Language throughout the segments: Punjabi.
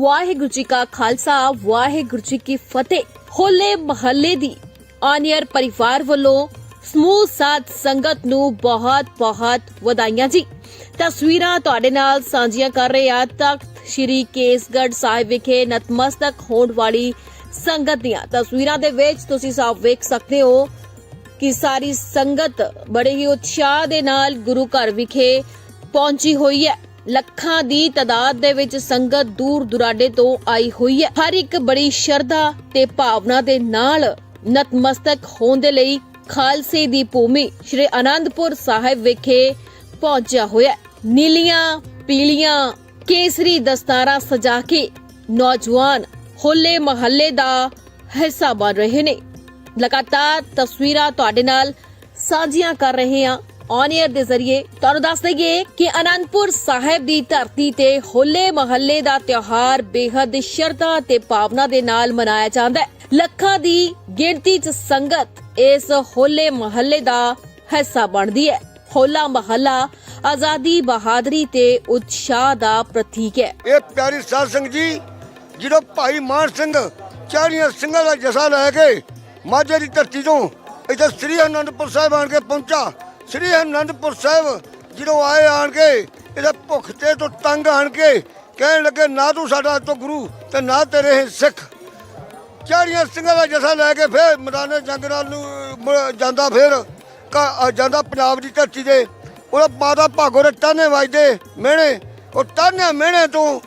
ਵਾਹਿਗੁਰੂ ਜੀ ਕਾ ਖਾਲਸਾ, ਵਾਹਿਗੁਰੂ ਜੀ ਕੀ ਫਤਿਹ। ਹੋਲੇ ਮਹੱਲੇ ਦੀ ਆਨੀਅਰ ਪਰਿਵਾਰ ਵੱਲੋਂ ਸਮੂਹ ਸਾਥ ਸੰਗਤ ਨੂੰ ਬਹੁਤ ਬਹੁਤ ਵਧਾਈਆਂ ਜੀ। ਤਸਵੀਰਾਂ ਤੁਹਾਡੇ ਨਾਲ ਸਾਂਝੀਆਂ ਕਰ ਰਹੇ ਆ ਤਖਤ ਸ਼੍ਰੀ ਕੇਸਗੜ ਸਾਹਿਬ ਵਿਖੇ ਨਤਮਸਤਕ ਹੋਣ ਵਾਲੀ ਸੰਗਤ ਦੀਆਂ ਤਸਵੀਰਾਂ ਦੇ ਵਿੱਚ ਤੁਸੀਂ ਸਾਫ਼ ਵੇਖ ਸਕਦੇ ਹੋ ਕਿ ਸਾਰੀ ਸੰਗਤ ਬੜੇ ਹੀ ਉਤਸ਼ਾਹ ਦੇ ਨਾਲ ਗੁਰੂ ਘਰ ਵਿਖੇ ਪਹੁੰਚੀ ਹੋਈ ਹੈ। ਲੱਖਾਂ ਦੀ ਤਾਦਾਦ ਦੇ ਵਿੱਚ ਸੰਗਤ ਦੂਰ ਦੁਰਾਡੇ ਤੋਂ ਆਈ ਹੋਈ ਹੈ। ਹਰ ਇੱਕ ਬੜੀ ਸ਼ਰਧਾ ਤੇ ਭਾਵਨਾ ਦੇ ਨਾਲ ਨਤਮਸਤਕ ਹੋਣ ਦੇ ਲਈ ਖਾਲਸੇ ਦੀ ਭੂਮੀ ਸ਼੍ਰੀ ਅਨੰਦਪੁਰ ਸਾਹਿਬ ਵਿਖੇ ਪਹੁੰਚਿਆ ਹੋਇਆ ਨੀਲੀਆਂ, ਪੀਲੀਆਂ, ਕੇਸਰੀ ਦਸਤਾਰਾਂ ਸਜਾ ਕੇ ਨੌਜਵਾਨ ਹੋਲੇ ਮਹੱਲੇ ਦਾ ਹਿੱਸਾ ਬਣ ਰਹੇ ਨੇ। ਲਗਾਤਾਰ ਤਸਵੀਰਾਂ ਤੁਹਾਡੇ ਨਾਲ ਸਾਂਝੀਆਂ ਕਰ ਰਹੇ ਹਾਂ। ਔਨ 에ਅਰ ਦੇ ਜ਼ਰੀਏ ਤੁਹਾਨੂੰ ਦੱਸ ਦਈਏ ਕਿ ਅਨੰਦਪੁਰ ਸਾਹਿਬ ਦੀ ਧਰਤੀ ਤੇ ਹੋਲੇ ਮਹੱਲੇ ਦਾ ਤਿਉਹਾਰ ਬੇਹੱਦ ਸ਼ਰਧਾ ਤੇ ਭਾਵਨਾ ਦੇ ਨਾਲ ਮਨਾਇਆ ਜਾਂਦਾ ਹੈ। ਲੱਖਾਂ ਦੀ ਗਿਣਤੀ 'ਚ ਸੰਗਤ ਇਸ ਹੋਲੇ ਮਹੱਲੇ ਦਾ ਹਿੱਸਾ ਬਣਦੀ ਹੈ। ਹੋਲਾ ਮਹੱਲਾ ਆਜ਼ਾਦੀ, ਬਹਾਦਰੀ ਤੇ ਉਤਸ਼ਾਹ ਦਾ ਪ੍ਰਤੀਕ ਹੈ। ਇਹ ਪਿਆਰੀ ਸਾਧ ਸੰਗਤ ਜੀ ਜਦੋਂ ਭਾਈ ਮਾਨ ਸਿੰਘ ਚਾਰੀਆਂ ਸਿੰਘਾਂ ਦਾ ਜਸਾ ਲੈ ਕੇ ਮਾਝੇ ਦੀ ਧਰਤੀ ਤੋਂ ਇੱਥੇ ਸ੍ਰੀ ਅਨੰਦਪੁਰ ਸਾਹਿਬ ਆਣ ਕੇ ਪਹੁੰਚਾ ਸ੍ਰੀ ਅਨੰਦਪੁਰ ਸਾਹਿਬ ਜਦੋਂ ਆਏ ਆਣ ਕੇ ਇਹਦੇ ਭੁੱਖ ਤੇ ਤੋਂ ਤੰਗ ਆਣ ਕੇ ਕਹਿਣ ਲੱਗੇ, ਨਾ ਤੂੰ ਸਾਡਾ ਤੋਂ ਗੁਰੂ ਤੇ ਨਾ ਤੇਰੇ ਇਹ ਸਿੱਖ। ਚਾੜੀਆਂ ਸਿੰਘਾਂ ਦਾ ਜਥਾ ਲੈ ਕੇ ਫੇਰ ਮੈਦਾਨੇ ਜੰਗ ਨਾਲ ਨੂੰ ਜਾਂਦਾ ਫੇਰ। ਜਾਂਦਾ ਪੰਜਾਬ ਦੀ ਧਰਤੀ ਤੇ। ਉਹਦਾ ਮਾਤਾ ਭਾਗੋ ਦੇ ਟਾਨੇ ਵੱਜਦੇ ਮਿਹਣੇ। ਉਹ ਟਾਨੇ ਮਿਹਣੇ ਤੋਂ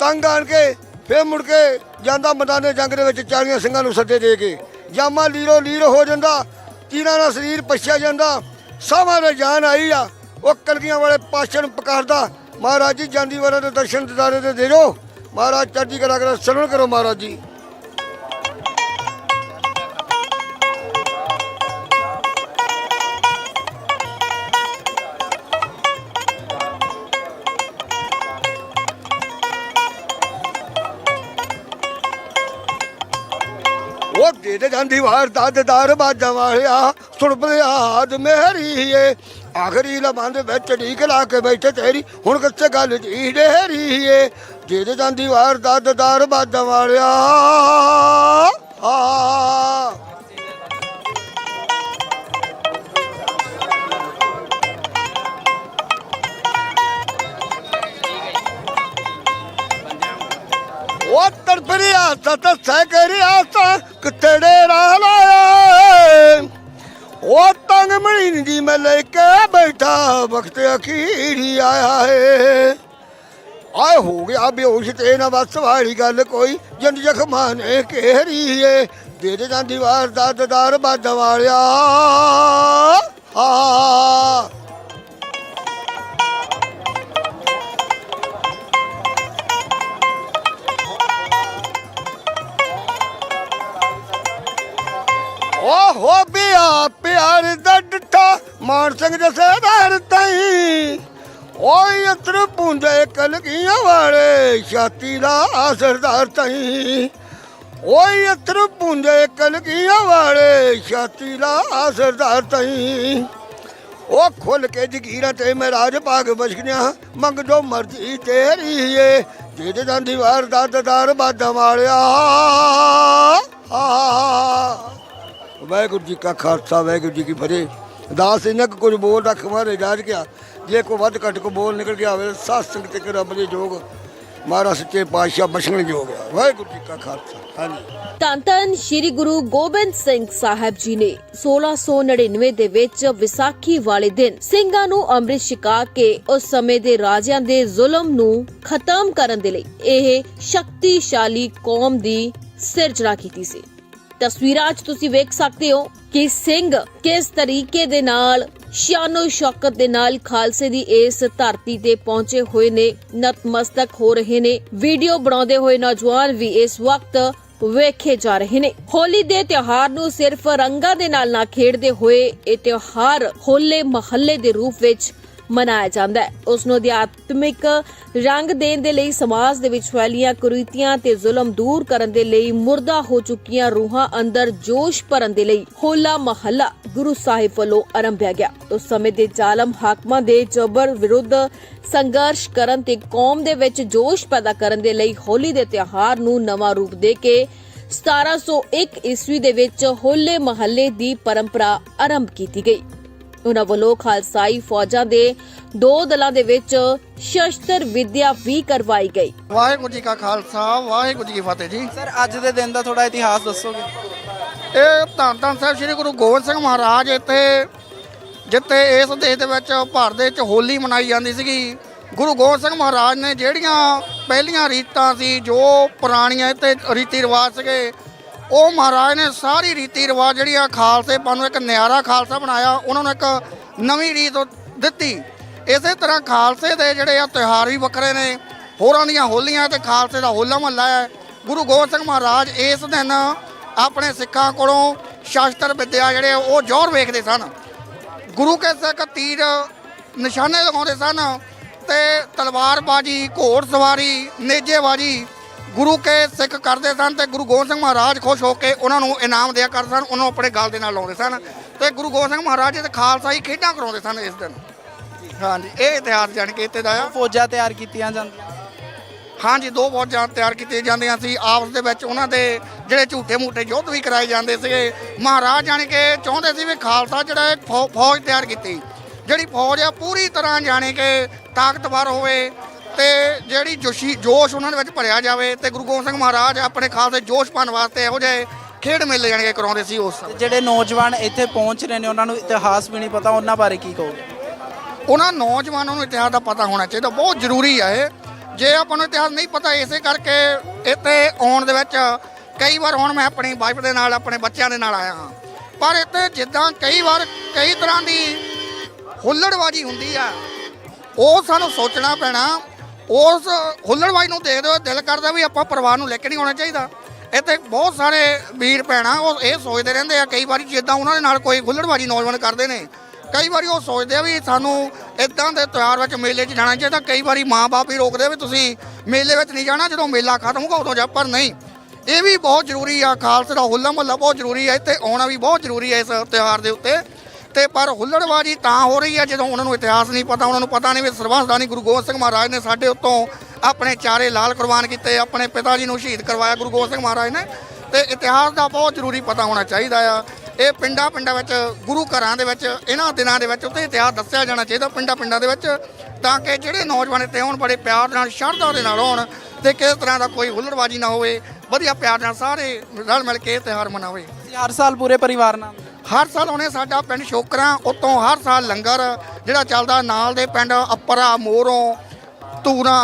ਤੰਗ ਆਣ ਕੇ ਫੇਰ ਮੁੜ ਕੇ ਜਾਂਦਾ ਮੈਦਾਨੇ ਜੰਗ ਦੇ ਵਿੱਚ ਚਾਰੀਆਂ ਸਿੰਘਾਂ ਨੂੰ ਸੱਦੇ ਦੇ ਕੇ। ਜਾਮਾ ਲੀਰੋ ਲੀਰ ਹੋ ਜਾਂਦਾ। ਤੀਰਾਂ ਨਾਲ ਸਰੀਰ ਪਛਿਆ ਜਾਂਦਾ। ਸਾਵਾਂ ਦੇ ਜਾਨ ਆਈ ਆ। ਉਹ ਕਲਗੀਆਂ ਵਾਲੇ ਪਾਸ਼ਣ ਪਕਾਰਦਾ, ਮਹਾਰਾਜ ਜੀ, ਜਾਂਦੀ ਵਾਲੇ ਦੇ ਦਰਸ਼ਨ ਦਿਦਾਰੇ ਦੇ ਦੇ ਜੋ ਮਹਾਰਾਜ ਚੜ੍ਹਦੀ ਕਲਾ ਕਰਾ ਸਰਵਣ ਕਰੋ ਮਹਾਰਾਜ ਜੀ। ਉਹ ਜਾਂਦੀ ਵਾਰ ਦਾਦਦਾਰ ਬਾਜਾਂ ਵਾਲਿਆ। ਸੁਣ ਬਲਿਆਦ ਮੇਰੀ ਏ। ਆਖਰੀ ਲਮੰਦ ਵਿੱਚ ਢੀਕ ਲਾ ਕੇ ਬੈਠੇ ਤੇਰੀ। ਹੁਣ ਕਿੱਥੇ ਗੱਲ ਜੀ ਢੇਰੀ ਏ। ਦੇ ਜਾਂਦੀ ਵਾਰ ਦਾਦਦਾਰ ਬਾਜਾਂ ਵਾਲਿਆ। ਆ। ਤੜਫਰਿਆ ਸਤ ਕਰਿਆ ਸਾ ਕਿਤੜੇ ਰਾ ਲਾਇਆ ਉਹ ਤੰਗ ਮਣੀ ਦੀ ਮੈਂ ਲੈ ਕੇ ਬੈਠਾ, ਵਕਤ ਅਖੀਰੀ ਆਇਆ ਏ। ਆਏ ਹੋ ਗਿਆ ਬੇਹੋਸ਼ ਤੇ ਨਾ ਬਸ ਵਾਲੀ ਗੱਲ ਕੋਈ ਜੰਦ ਜ਼ਖਮਾਂ ਨੇ ਘੇਰੀ ਏ। ਦੇ ਦੇ ਜਾਂਦੀ ਵਾਰ ਦਾ ਦਦਾਰ ਬਾਦ ਵਾਲਿਆ। ਆ ਓ ਹੋ ਬਿਆ ਪਿਆਰ ਦਾ ਡੱਠਾ, ਮਾਨ ਸਿੰਘ ਜਸੇਦਾਰ ਤਈ। ਓਏ ਅਤਰ ਪੁੰਜੇ ਕਲਗੀਆਂ ਵਾਲੇ, ਛਾਤੀ ਦਾ ਸਰਦਾਰ ਤਈ। ਓਏ ਅਤਰ ਪੁੰਜੇ ਕਲਗੀਆਂ ਵਾਲੇ, ਛਾਤੀ ਦਾ ਸਰਦਾਰ ਤਈ। ਉਹ ਖੁੱਲ ਕੇ ਜਗੀਰਾਂ ਤੇ ਮੈਂ ਰਾਜ ਭਾਗ ਬਸ਼ਕੀਆਂ ਮੰਗ ਜੋ ਮਰਜ਼ੀ ਤੇਰੀ ਏ ਦੇ ਦੇ ਜਾਂਦੀ ਵਾਰ ਦਾ ਦਦਾਰ ਬਾਦਾਂ ਵਾਲਿਆ। ਆ ਵਾਹਿਗੁਰੂ ਜੀ ਕਾ ਖਾਲਸਾ, ਵਾਹਿਗੁਰੂ ਜੀ ਕੀ ਫਤਿਹ। ਦਾਸ ਇਹਨਾਂ ਕੁ ਕੁਝ ਬੋਲ ਰੱਖ ਮਾਰੇ ਜਾਜ ਗਿਆ ਜੇ ਕੋ ਵੱਧ ਘੱਟ ਕੋ ਬੋਲ ਨਿਕਲ ਗਿਆ ਹੋਵੇ, ਸਾਧ ਸੰਗਤ ਤੇ ਰੱਬ ਦੇ ਜੋਗ ਮਹਾਰਾਜ ਸੱਚੇ ਪਾਤਸ਼ਾਹ ਬਖਸ਼ਣ ਜੋਗ ਆ। ਵਾਹਿਗੁਰੂ ਜੀ ਕਾ ਖਾਲਸਾ, ਹਾਂਜੀ। ਧੰਨ ਧੰਨ ਸ੍ਰੀ ਗੁਰੂ ਗੋਬਿੰਦ ਸਿੰਘ ਸਾਹਿਬ ਜੀ ਨੇ 1699 ਦੇ ਵਿੱਚ ਵਿਸਾਖੀ ਵਾਲੇ ਦਿਨ ਸਿੰਘਾਂ ਨੂੰ ਅੰਮ੍ਰਿਤ ਛਕਾ ਕੇ ਉਸ ਸਮੇਂ ਦੇ ਰਾਜਿਆਂ ਦੇ ਜ਼ੁਲਮ ਨੂੰ ਖਤਮ ਕਰਨ ਦੇ ਲਈ ਇਹ ਸ਼ਕਤੀਸ਼ਾਲੀ ਕੌਮ ਦੀ ਸਿਰਜਣਾ ਕੀਤੀ ਸੀ। ਤਸਵੀਰਾਂ 'ਚ ਤੁਸੀਂ ਵੇਖ ਸਕਦੇ ਹੋ ਕਿ ਸਿੰਘ ਕਿਸ ਤਰੀਕੇ ਦੇ ਨਾਲ, ਸ਼ਾਨੋ ਸ਼ੌਕਤ ਦੇ ਨਾਲ ਖਾਲਸੇ ਦੀ ਇਸ ਧਰਤੀ ਤੇ ਪਹੁੰਚੇ ਹੋਏ ਨੇ, ਨਤਮਸਤਕ ਹੋ ਰਹੇ ਨੇ। ਵੀਡੀਓ ਬਣਾਉਂਦੇ ਹੋਏ ਨੌਜਵਾਨ ਵੀ ਇਸ ਵਕਤ ਵੇਖੇ ਜਾ ਰਹੇ ਨੇ। ਹੋਲੀ ਦੇ ਤਿਉਹਾਰ ਨੂੰ ਸਿਰਫ ਰੰਗਾਂ ਦੇ ਨਾਲ ਨਾ ਖੇਡਦੇ ਹੋਏ ਇਹ ਤਿਉਹਾਰ ਹੋਲੇ ਮਹੱਲੇ ਦੇ ਰੂਪ ਵਿੱਚ ਮਨਾਇਆ ਜਾਂਦਾ ਹੈ। ਉਸ ਨੂੰ ਅਧਿਆਤਮਿਕ ਰੰਗ ਦੇਣ ਦੇ ਲਈ ਸਮਾਜ ਦੇ ਵਿੱਚ ਫੈਲੀਆਂ ਕੁਰੀਤੀਆਂ ਤੇ ਜ਼ੁਲਮ ਦੂਰ ਕਰਨ ਦੇ ਲਈ ਮੁਰਦਾ ਹੋ ਚੁੱਕੀਆਂ ਰੂਹਾਂ ਅੰਦਰ ਜੋਸ਼ ਭਰਨ ਦੇ ਲਈ ਹੋਲਾ ਮਹੱਲਾ ਗੁਰੂ ਸਾਹਿਬ ਵੱਲੋਂ ਆਰੰਭਿਆ ਗਿਆ। ਉਸ ਸਮੇਂ ਦੇ ਜ਼ਾਲਮ ਹਾਕਮਾਂ ਦੇ ਜ਼ਬਰ ਵਿਰੁੱਧ ਸੰਘਰਸ਼ ਕਰਨ ਤੇ ਕੌਮ ਦੇ ਵਿੱਚ ਜੋਸ਼ ਪੈਦਾ ਕਰਨ ਦੇ ਲਈ ਹੋਲੀ ਦੇ ਤਿਉਹਾਰ ਨੂੰ ਨਵਾਂ ਰੂਪ ਦੇ ਕੇ 1701 ਈਸਵੀ ਦੇ ਵਿੱਚ ਹੋਲੇ ਮਹੱਲੇ ਦੀ ਪਰੰਪਰਾ ਆਰੰਭ ਕੀਤੀ ਗਈ। ਉਹਨਾਂ ਵੱਲੋਂ ਖਾਲਸਾਈ ਫੌਜਾਂ ਦੇ ਦੋ ਦਲਾਂ ਦੇ ਵਿੱਚ ਸ਼ਸਤਰ ਵਿਦਿਆ ਵੀ ਕਰਵਾਈ ਗਈ। ਵਾਹਿਗੁਰੂ ਜੀ ਕਾ ਖਾਲਸਾ ਵਾਹਿਗੁਰੂ ਜੀ ਕੀ ਫਤਿਹ ਜੀ। ਸਰ ਅੱਜ ਦੇ ਦਿਨ ਦਾ ਥੋੜਾ ਇਤਿਹਾਸ ਦੱਸੋਗੇ? ਇਹ ਧੰਨ ਧੰਨ ਸਾਹਿਬ ਸ੍ਰੀ ਗੁਰੂ ਗੋਬਿੰਦ ਸਿੰਘ ਮਹਾਰਾਜ ਇੱਥੇ ਜਿੱਥੇ ਇਸ ਦੇਸ਼ ਦੇ ਵਿੱਚ ਭਾਰਤ ਦੇ ਵਿੱਚ ਹੋਲੀ ਮਨਾਈ ਜਾਂਦੀ ਸੀਗੀ ਗੁਰੂ ਗੋਬਿੰਦ ਸਿੰਘ ਮਹਾਰਾਜ ਨੇ ਜਿਹੜੀਆਂ ਪਹਿਲੀਆਂ ਰੀਤਾਂ ਸੀ ਜੋ ਪੁਰਾਣੀਆਂ ਇੱਥੇ ਰੀਤੀ ਰਿਵਾਜ ਸੀਗੇ ਉਹ ਮਹਾਰਾਜ ਨੇ ਸਾਰੀ ਰੀਤੀ ਰਿਵਾਜ ਜਿਹੜੀਆਂ ਖਾਲਸੇ ਨੂੰ ਇੱਕ ਨਿਆਰਾ ਖਾਲਸਾ ਬਣਾਇਆ, ਉਹਨਾਂ ਨੂੰ ਇੱਕ ਨਵੀਂ ਰੀਤ ਦਿੱਤੀ। ਇਸੇ ਤਰ੍ਹਾਂ ਖਾਲਸੇ ਦੇ ਜਿਹੜੇ ਆ ਤਿਉਹਾਰ ਵੀ ਵੱਖਰੇ ਨੇ, ਹੋਰਾਂ ਦੀਆਂ ਹੋਲੀਆਂ ਤੇ ਖਾਲਸੇ ਦਾ ਹੋਲਾ ਮਹੱਲਾ ਹੈ। ਗੁਰੂ ਗੋਬਿੰਦ ਸਿੰਘ ਮਹਾਰਾਜ ਇਸ ਦਿਨ ਆਪਣੇ ਸਿੱਖਾਂ ਕੋਲੋਂ ਸ਼ਾਸਤਰ ਵਿੱਦਿਆ ਜਿਹੜੇ ਆ, ਉਹ ਜ਼ੋਰ ਵੇਖਦੇ ਸਨ। ਗੁਰੂ ਕੇ ਸਿੱਖ ਤੀਰ ਨਿਸ਼ਾਨੇ ਲਗਾਉਂਦੇ ਸਨ ਤੇ ਤਲਵਾਰਬਾਜੀ, ਘੋੜ ਸਵਾਰੀ, ਨੇਜੇਬਾਜੀ ਗੁਰੂ ਕੇ ਸਿੱਖ ਕਰਦੇ ਸਨ ਤੇ ਗੁਰੂ ਗੋਬਿੰਦ ਸਿੰਘ ਮਹਾਰਾਜ ਖੁਸ਼ ਹੋ ਕੇ ਉਹਨਾਂ ਨੂੰ ਇਨਾਮ ਦਿਆ ਕਰਦੇ ਸਨ ਉਹਨਾਂ ਆਪਣੇ ਗਲ ਦੇ ਨਾਲ ਲਾਉਂਦੇ ਸਨ ਤੇ ਗੁਰੂ ਗੋਬਿੰਦ ਸਿੰਘ ਮਹਾਰਾਜ ਤੇ ਖਾਲਸਾ ਹੀ ਖੇਡਾਂ ਕਰਾਉਂਦੇ ਸਨ ਇਸ ਦਿਨ। ਹਾਂਜੀ ਇਹ ਇਤਿਹਾਸ ਜਾਣ ਕੇ ਇੱਥੇ ਦਾ ਆ। ਫੌਜਾਂ ਤਿਆਰ ਕੀਤੀਆਂ ਜਾਂਦੀਆਂ। ਹਾਂਜੀ ਦੋ ਫੌਜਾਂ ਤਿਆਰ ਕੀਤੀਆਂ ਜਾਂਦੀਆਂ ਸੀ। ਆਪਸ ਦੇ ਵਿੱਚ ਉਹਨਾਂ ਦੇ ਜਿਹੜੇ ਝੂਠੇ ਮੂਠੇ ਯੁੱਧ ਵੀ ਕਰਾਏ ਜਾਂਦੇ ਸੀਗੇ। ਮਹਾਰਾਜ ਜਾਣ ਕੇ ਚਾਹੁੰਦੇ ਸੀ ਵੀ ਖਾਲਸਾ ਜਿਹੜਾ ਫੌਜ ਤਿਆਰ ਕੀਤੀ। ਜਿਹੜੀ ਫੌਜ ਆ ਪੂਰੀ ਤਰ੍ਹਾਂ ਜਾਣੇ ਕਿ ਤਾਕਤਵਰ ਹੋਵੇ ਤੇ ਜਿਹੜੀ ਜੋਸ਼ੀ ਜੋਸ਼ ਉਹਨਾਂ ਦੇ ਵਿੱਚ ਭਰਿਆ ਜਾਵੇ ਤੇ ਗੁਰੂ ਗੋਬਿੰਦ ਸਿੰਘ ਮਹਾਰਾਜ ਆਪਣੇ ਖਾਲਸੇ ਜੋਸ਼ ਪਾਉਣ ਵਾਸਤੇ ਇਹੋ ਜਿਹੇ ਖੇਡ ਮੇਲੇ ਜਾਣ ਕੇ ਕਰਾਉਂਦੇ ਸੀ ਉਸ ਸਮੇਂ। ਜਿਹੜੇ ਨੌਜਵਾਨ ਇੱਥੇ ਪਹੁੰਚ ਰਹੇ ਨੇ ਉਹਨਾਂ ਨੂੰ ਇਤਿਹਾਸ ਵੀ ਨਹੀਂ ਪਤਾ ਉਹਨਾਂ ਬਾਰੇ ਕੀ ਕਹੋਗੇ? ਉਹਨਾਂ ਨੌਜਵਾਨਾਂ ਨੂੰ ਇਤਿਹਾਸ ਦਾ ਪਤਾ ਹੋਣਾ ਚਾਹੀਦਾ ਬਹੁਤ ਜ਼ਰੂਰੀ ਹੈ ਇਹ। ਜੇ ਆਪਾਂ ਨੂੰ ਇਤਿਹਾਸ ਨਹੀਂ ਪਤਾ ਇਸੇ ਕਰਕੇ ਇੱਥੇ ਆਉਣ ਦੇ ਵਿੱਚ ਕਈ ਵਾਰ ਹੁਣ ਮੈਂ ਆਪਣੀ ਵਾਈਫ ਦੇ ਨਾਲ ਆਪਣੇ ਬੱਚਿਆਂ ਦੇ ਨਾਲ ਆਇਆ ਹਾਂ। ਪਰ ਇੱਥੇ ਜਿੱਦਾਂ ਕਈ ਵਾਰ ਕਈ ਤਰ੍ਹਾਂ ਦੀ ਹੁੱਲੜਬਾਜੀ ਹੁੰਦੀ ਆ ਉਹ ਸਾਨੂੰ ਸੋਚਣਾ ਪੈਣਾ ਉਸ ਹੁੱਲੜਬਾਜੀ ਨੂੰ ਦੇਖਦੇ ਹੋਏ ਦਿਲ ਕਰਦਾ ਵੀ ਆਪਾਂ ਪਰਿਵਾਰ ਨੂੰ ਲੈ ਕੇ ਨਹੀਂ ਆਉਣਾ ਚਾਹੀਦਾ। ਇੱਥੇ ਬਹੁਤ ਸਾਰੇ ਵੀਰ ਭੈਣਾਂ ਉਹ ਇਹ ਸੋਚਦੇ ਰਹਿੰਦੇ ਆ, ਕਈ ਵਾਰੀ ਜਿੱਦਾਂ ਉਹਨਾਂ ਦੇ ਨਾਲ ਕੋਈ ਹੁੱਲੜਬਾਜੀ ਨੌਜਵਾਨ ਕਰਦੇ ਨੇ, ਕਈ ਵਾਰੀ ਉਹ ਸੋਚਦੇ ਆ ਵੀ ਸਾਨੂੰ ਇਦਾਂ ਦੇ ਤਿਉਹਾਰ ਵਿੱਚ ਮੇਲੇ 'ਚ ਜਾਣਾ ਚਾਹੀਦਾ, ਕਈ ਵਾਰੀ ਮਾਂ-ਬਾਪ ਹੀ ਰੋਕਦੇ ਵੀ ਤੁਸੀਂ ਮੇਲੇ ਵਿੱਚ ਨਹੀਂ ਜਾਣਾ, ਜਦੋਂ ਮੇਲਾ ਖਤਮ ਹੋਊਗਾ ਉਦੋਂ ਜਾ ਪਰ ਨਹੀਂ। ਇਹ ਵੀ ਬਹੁਤ ਜ਼ਰੂਰੀ ਆ, ਖਾਲਸਾ ਦਾ ਹੁੱਲਾ ਮਹੱਲਾ ਬਹੁਤ ਜ਼ਰੂਰੀ ਆ, ਇੱਥੇ ਆਉਣਾ ਵੀ ਬਹੁਤ ਜ਼ਰੂਰੀ ਹੈ ਇਸ ਤਿਉਹਾਰ ਦੇ ਉੱਤੇ। ਤੇ ਪਰ ਹੁੱਲੜਬਾਜੀ ਤਾਂ ਹੋ ਰਹੀ ਹੈ, ਜਦੋਂ ਉਹਨਾਂ ਨੂੰ ਇਤਿਹਾਸ ਨਹੀਂ ਪਤਾ, ਉਹਨਾਂ ਨੂੰ ਪਤਾ ਨਹੀਂ ਵੀ ਸਰਬੰਸਦਾਨੀ ਗੁਰੂ ਗੋਬਿੰਦ ਸਿੰਘ ਮਹਾਰਾਜ ਨੇ ਸਾਡੇ ਉੱਤੋਂ ਆਪਣੇ ਚਾਰੇ ਲਾਲ ਕੁਰਬਾਨ ਕੀਤੇ, ਆਪਣੇ ਪਿਤਾ ਜੀ ਨੂੰ ਸ਼ਹੀਦ ਕਰਵਾਇਆ ਗੁਰੂ ਗੋਬਿੰਦ ਸਿੰਘ ਮਹਾਰਾਜ ਨੇ। ਤੇ ਇਤਿਹਾਸ ਦਾ ਬਹੁਤ ਜ਼ਰੂਰੀ ਪਤਾ ਹੋਣਾ ਚਾਹੀਦਾ ਆ। ਇਹ ਪਿੰਡਾਂ ਪਿੰਡਾਂ ਵਿੱਚ, ਗੁਰੂ ਘਰਾਂ ਦੇ ਵਿੱਚ, ਇਹਨਾਂ ਦਿਨਾਂ ਦੇ ਵਿੱਚ ਉੱਤੇ ਇਤਿਹਾਸ ਦੱਸਿਆ ਜਾਣਾ ਚਾਹੀਦਾ ਪਿੰਡਾਂ ਪਿੰਡਾਂ ਦੇ ਵਿੱਚ, ਤਾਂ ਕਿ ਜਿਹੜੇ ਨੌਜਵਾਨ ਇੱਥੇ ਆਉਣ, ਬੜੇ ਪਿਆਰ ਨਾਲ, ਸ਼ਰਧਾ ਦੇ ਨਾਲ ਆਉਣ ਤੇ ਕਿਸੇ ਤਰ੍ਹਾਂ ਦਾ ਕੋਈ ਹੁੱਲੜਬਾਜੀ ਨਾ ਹੋਵੇ। ਵਧੀਆ ਪਿਆਰ ਨਾਲ ਸਾਰੇ ਰਲ ਮਿਲ ਕੇ ਇਹ ਤਿਉਹਾਰ ਮਨਾਵੇ। ਤੁਸੀਂ ਹਰ ਸਾਲ ਪੂਰੇ ਪਰਿਵਾਰ ਨਾਲ। ਹਰ ਸਾਲ ਉਹਨੇ ਸਾਡਾ ਪਿੰਡ ਸ਼ੋਕਰਾਂ, ਉਤੋਂ ਹਰ ਸਾਲ ਲੰਗਰ, ਜਿਹੜਾ ਚੱਲਦਾ ਨਾਲ ਦੇ ਪਿੰਡ ਅਪਰਾ ਮੋਰੋਂ ਤੂਰਾ,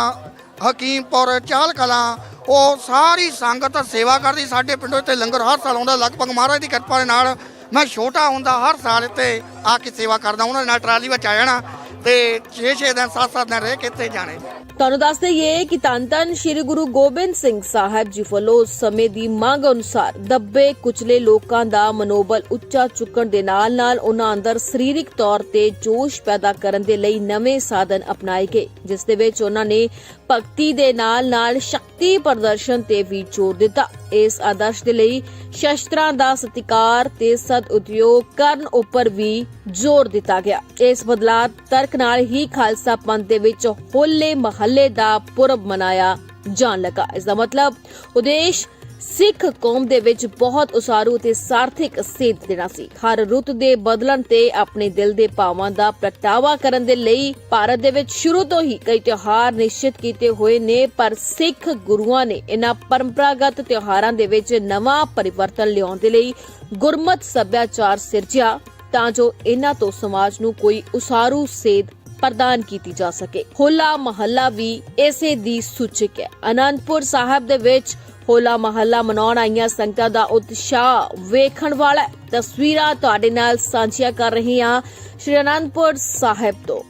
ਹਕੀਮਪੁਰ ਚਾਲ ਕਲਾਂ ਉਹ ਸਾਰੀ ਸੰਗਤ ਸੇਵਾ ਕਰਦੀ, ਸਾਡੇ ਪਿੰਡੋਂ ਇੱਥੇ ਲੰਗਰ ਹਰ ਸਾਲ ਆਉਂਦਾ, ਲਗਭਗ ਮਹਾਰਾਜ ਦੀ ਕਿਰਪਾ ਦੇ ਨਾਲ ਮੈਂ ਛੋਟਾ ਹੁੰਦਾ, ਹਰ ਸਾਲ ਇੱਥੇ ਆ ਕੇ ਸੇਵਾ ਕਰਦਾ, ਉਹਨਾਂ ਦੇ ਨਾਲ ਟਰਾਲੀ ਵਿੱਚ ਆ ਜਾਣਾ ਤੇ 6-6 ਦਿਨ 7-7 ਦਿਨ ਰਹਿ ਕੇ ਇੱਥੇ ਜਾਣੇ। ਤੁਹਾਨੂੰ ਦੱਸ ਦਈਏ ਕਿ ਧੰਨ ਧੰਨ ਸ੍ਰੀ ਗੁਰੂ ਗੋਬਿੰਦ ਸਿੰਘ ਸਾਹਿਬ ਜੀ ਵੱਲੋਂ ਉਸ ਸਮੇਂ ਦੀ ਮੰਗ ਅਨੁਸਾਰ ਦੱਬੇ ਕੁਚਲੇ ਲੋਕਾਂ ਦਾ ਮਨੋਬਲ ਉੱਚਾ ਚੁੱਕਣ ਦੇ ਨਾਲ-ਨਾਲ ਉਹਨਾਂ ਅੰਦਰ ਸਰੀਰਕ ਤੌਰ ਤੇ ਜੋਸ਼ ਪੈਦਾ ਕਰਨ ਦੇ ਲਈ ਨਵੇਂ ਸਾਧਨ ਅਪਣਾਏ ਗਏ, ਜਿਸ ਦੇ ਵਿੱਚ ਉਹਨਾਂ ਨੇ ਭਗਤੀ ਦੇ ਨਾਲ-ਨਾਲ ਸ਼ਕਤੀ ਪ੍ਰਦਰਸ਼ਨ ਤੇ ਵੀ ਜ਼ੋਰ ਦਿੱਤਾ। ਇਸ ਆਦਰਸ਼ ਦੇ ਲਈ ਸ਼ਸਤਰਾਂ ਦਾ ਸਤਿਕਾਰ ਤੇ ਸਦ ਉਦਯੋਗ ਕਰਨ ਉੱਪਰ ਵੀ ਜ਼ੋਰ ਦਿੱਤਾ ਗਿਆ। ਇਸ ਬਦਲਾਅ ਤਰਕ ਨਾਲ ਹੀ ਖਾਲਸਾ ਪੰਥ ਦੇ ਵਿੱਚ ਹੋਲੇ ਮਹੱਲੇ ਦਾ ਪੁਰਬ ਮਨਾਇਆ ਜਾਣ ਲੱਗਾ। ਇਸ ਦਾ ਮਤਲਬ, ਉਦੇਸ਼ ਸਿੱਖ ਕੌਮ ਦੇ ਵਿੱਚ ਬਹੁਤ ਉਸਾਰੂ ਤੇ ਸਾਰਥਿਕ ਸੇਧ ਦੇਣਾ ਸੀ। ਹਰ ਰੁੱਤ ਦੇ ਬਦਲਣ ਤੇ ਆਪਣੇ ਦਿਲ ਦੇ ਭਾਵਾਂ ਦਾ ਪ੍ਰਗਟਾਵਾ ਕਰਨ ਦੇ ਲਈ ਭਾਰਤ ਦੇ ਵਿੱਚ ਸ਼ੁਰੂ ਤੋਂ ਹੀ ਕਈ ਤਿਉਹਾਰ ਨਿਸ਼ਚਿਤ ਕੀਤੇ ਹੋਏ ਨੇ, ਪਰ ਸਿੱਖ ਗੁਰੂਆਂ ਨੇ ਇਹਨਾਂ ਪਰੰਪਰਾਗਤ ਤਿਉਹਾਰਾਂ ਦੇ ਵਿੱਚ ਨਵਾਂ ਪਰਿਵਰਤਨ ਲਿਆਉਣ ਦੇ ਲਈ ਗੁਰਮਤ ਸੱਭਿਆਚਾਰ ਸਿਰਜਿਆ, ਤਾਂ ਜੋ ਇਹਨਾਂ ਤੋਂ ਸਮਾਜ ਨੂੰ ਕੋਈ ਉਸਾਰੂ ਸੇਧ ਪ੍ਰਦਾਨ ਕੀਤੀ ਜਾ ਸਕੇ। ਹੋਲਾ ਮਹੱਲਾ ਵੀ ਇਸੇ ਦੀ ਸੂਚਕ ਹੈ। ਅਨੰਦਪੁਰ ਸਾਹਿਬ ਦੇ ਵਿੱਚ ਹੋਲਾ ਮਹੱਲਾ ਮਨਾਉਣ ਆਈਆਂ ਸੰਗਤਾਂ ਦਾ ਉਤਸ਼ਾਹ ਵੇਖਣ ਵਾਲਾ ਤਸਵੀਰਾਂ ਤੁਹਾਡੇ ਨਾਲ ਸਾਂਝੀਆਂ ਕਰ ਰਹੀ ਹਾਂ ਸ਼੍ਰੀ ਅਨੰਦਪੁਰ ਸਾਹਿਬ ਤੋਂ।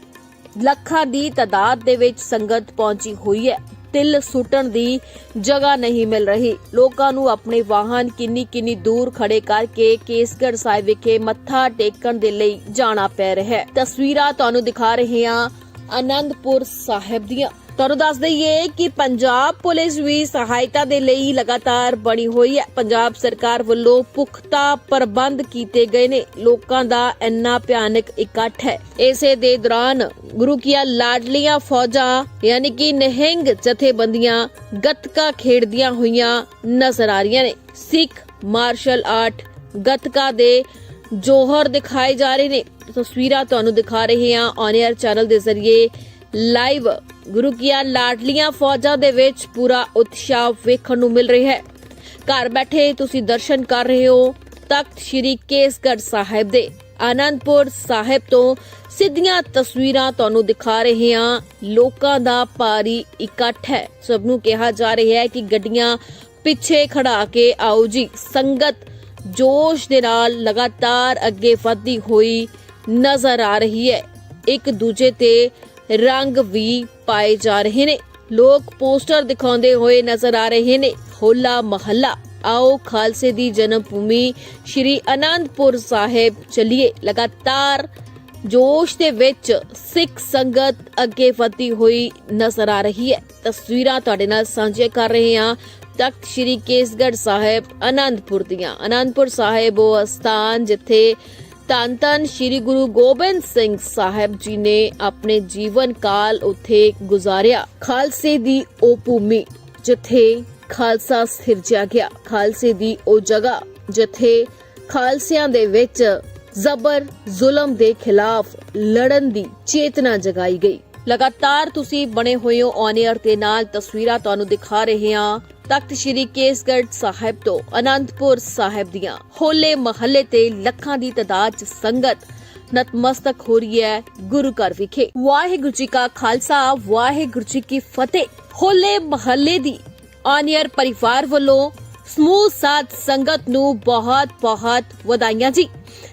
ਲੱਖਾਂ ਦੀ ਤਾਦਾਦ ਦੇ ਵਿੱਚ ਸੰਗਤ ਪਹੁੰਚੀ ਹੋਈ ਹੈ। ਤਿਲ ਸੁੱਟਣ ਦੀ ਜਗ੍ਹਾ ਨਹੀਂ ਮਿਲ ਰਹੀ। ਲੋਕਾਂ ਨੂੰ ਆਪਣੇ ਵਾਹਨ ਕਿੰਨੀ ਕਿੰਨੀ ਦੂਰ ਖੜੇ ਕਰਕੇ ਕੇਸਗੜ੍ਹ ਸਾਹਿਬ ਵਿਖੇ ਮੱਥਾ ਟੇਕਣ ਦੇ ਲਈ ਜਾਣਾ ਪੈ ਰਿਹਾ ਹੈ। ਤਸਵੀਰਾਂ ਤੁਹਾਨੂੰ ਦਿਖਾ ਰਹੇ ਹਾਂ ਆਨੰਦਪੁਰ ਸਾਹਿਬ ਦੀਆਂ। ਤੁਹਾਨੂੰ ਦੱਸ ਦਈਏ ਕਿ ਪੰਜਾਬ ਪੁਲਿਸ ਵੀ ਸਹਾਇਤਾ ਦੇ ਲਈ ਲਗਾਤਾਰ ਬਣੀ ਹੋਈ ਹੈ। ਪੰਜਾਬ ਸਰਕਾਰ ਵੱਲੋਂ ਪੁਖਤਾ ਪ੍ਰਬੰਧ ਕੀਤੇ ਗਏ ਨੇ। ਲੋਕਾਂ ਦਾ ਇੰਨਾ ਭਿਆਨਕ ਇਕੱਠ ਹੈ। ਇਸੇ ਦੇ ਦੌਰਾਨ ਗੁਰੂ ਕੀਆ ਲਾਡਲੀਆਂ ਫੌਜਾਂ, ਯਾਨੀ ਕਿ ਨਿਹੰਗ ਜਥੇਬੰਦੀਆਂ, ਗੱਤਕਾ ਖੇਡਦੀਆਂ ਹੋਈਆਂ ਨਜ਼ਰ ਆ ਰਹੀਆਂ ਨੇ। ਸਿੱਖ ਮਾਰਸ਼ਲ ਆਰਟ ਗੱਤਕਾ ਦੇ ਜੋਹਰ ਦਿਖਾਏ ਜਾ ਰਹੇ ਨੇ। ਤਸਵੀਰਾਂ ਤੁਹਾਨੂੰ ਦਿਖਾ ਰਹੇ ਹਾਂ। ਔਨ 에ਅਰ ਚੈਨਲ ਦੇ ਜ਼ਰੀਏ ਲਾਈਵ ਗੁਰੂ ਕੀਆ ਲਾਡਲੀਆਂ ਫੌਜਾਂ ਦੇ ਵਿੱਚ ਪੂਰਾ ਉਤਸ਼ਾਹ ਵੇਖਣ ਨੂੰ ਮਿਲ ਰਿਹਾ ਹੈ। ਘਰ ਬੈਠੇ ਤੁਸੀਂ ਦਰਸ਼ਨ ਕਰ ਰਹੇ ਹੋ ਤਖਤ ਸ੍ਰੀ ਕੇਸਗੜ੍ਹ ਸਾਹਿਬ ਦੇ। ਆਨੰਦਪੁਰ ਸਾਹਿਬ ਤੋਂ ਸਿੱਧੀਆਂ ਤਸਵੀਰਾਂ ਤੁਹਾਨੂੰ ਦਿਖਾ ਰਹੇ ਹਾਂ। ਲੋਕਾਂ ਦਾ ਭਾਰੀ ਇਕੱਠ ਹੈ। ਸਭ ਨੂੰ ਕਿਹਾ ਜਾ ਰਿਹਾ ਹੈ ਕਿ ਗੱਡੀਆਂ ਪਿੱਛੇ ਖੜਾ ਕੇ ਆਓ ਜੀ। ਸੰਗਤ ਜੋਸ਼ ਦੇ ਨਾਲ ਲਗਾਤਾਰ ਅੱਗੇ ਵਧਦੀ ਹੋਈ ਨਜ਼ਰ ਆ ਰਹੀ ਹੈ। ਇੱਕ ਦੂਜੇ ਤੇ ਰੰਗ ਵੀ ਪਾਏ ਜਾ ਰਹੇ ਨੇ। ਲੋਕ ਪੋਸਟਰ ਦਿਖਾਉਂਦੇ ਹੋਏ ਨਜ਼ਰ ਆ ਰਹੇ ਨੇ। ਹੋਲਾ ਮਹੱਲਾ। ਆਓ ਖਾਲਸੇ ਦੀ ਜਨਮ ਭੂਮੀ ਸ਼੍ਰੀ ਅਨੰਦਪੁਰ ਸਾਹਿਬ ਚਲਿਏ। ਲਗਾਤਾਰ ਜੋਸ਼ ਦੇ ਵਿੱਚ ਸਿੱਖ ਸੰਗਤ ਅੱਗੇ ਵਧਦੀ ਹੋਈ ਨਜ਼ਰ ਆ ਰਹੀ ਹੈ। ਤਸਵੀਰਾਂ ਤੁਹਾਡੇ ਨਾਲ ਸਾਂਝੀਆਂ ਕਰ ਰਹੇ ਹਾਂ। ਤਖਤ ਸ੍ਰੀ ਕੇਸਗੜ੍ਹ ਸਾਹਿਬ ਅਨੰਦਪੁਰ ਦੀਆਂ। ਅਨੰਦਪੁਰ ਸਾਹਿਬ ਉਹ ਸਥਾਨ ਜਿੱਥੇ ਧੰਨ ਧੰਨ ਸ੍ਰੀ ਗੁਰੂ ਗੋਬਿੰਦ ਸਿੰਘ ਸਾਹਿਬ ਜੀ ਨੇ ਆਪਣੇ ਜੀਵਨ ਕਾਲ ਉੱਥੇ ਗੁਜ਼ਾਰਿਆ। ਖਾਲਸੇ ਦੀ ਉਹ ਭੂਮੀ ਜਿੱਥੇ ਖਾਲਸਾ ਸਿਰਜਿਆ ਗਿਆ ਖਾਲਸੇ ਦੀ ਉਹ ਜਗ੍ਹਾ ਜਿੱਥੇ ਖਾਲਸਿਆਂ ਦੇ ਵਿੱਚ ਜ਼ਬਰ ਜ਼ੁਲਮ ਦੇ ਖਿਲਾਫ ਲੜਨ ਦੀ ਚੇਤਨਾ ਜਗਾਈ ਗਈ। ਲਗਾਤਾਰ ਤੁਸੀਂ ਬਣੇ ਹੋਏ ਹੋ ਔਨ 에ਅਰ ਤੇ ਨਾਲ ਤਸਵੀਰਾਂ ਤੁਹਾਨੂੰ ਦਿਖਾ ਰਹੇ ਹਾਂ ਤਖਤ ਸ੍ਰੀ ਕੇਸਗੜ੍ਹ ਸਾਹਿਬ ਤੋਂ ਅਨੰਦਪੁਰ ਸਾਹਿਬ ਦੀਆਂ। ਹੋਲੇ ਮਹੱਲੇ ਤੇ ਲੱਖਾਂ ਦੀ ਤਾਦਾਦ 'ਚ ਸੰਗਤ ਨਤਮਸਤਕ ਹੋ ਰਹੀ ਹੈ ਗੁਰੂ ਘਰ ਵਿਖੇ। ਵਾਹਿਗੁਰੂ ਜੀ ਕਾ ਖਾਲਸਾ, ਵਾਹਿਗੁਰੂ ਜੀ ਕੀ ਫਤਿਹ। ਹੋਲੇ ਮਹੱਲੇ ਦੀ ਔਨ ਪਰਿਵਾਰ ਵੱਲੋਂ ਸਮੂਹ ਸਾਥ ਸੰਗਤ ਨੂੰ ਬਹੁਤ ਬਹੁਤ ਵਧਾਈਆਂ ਜੀ।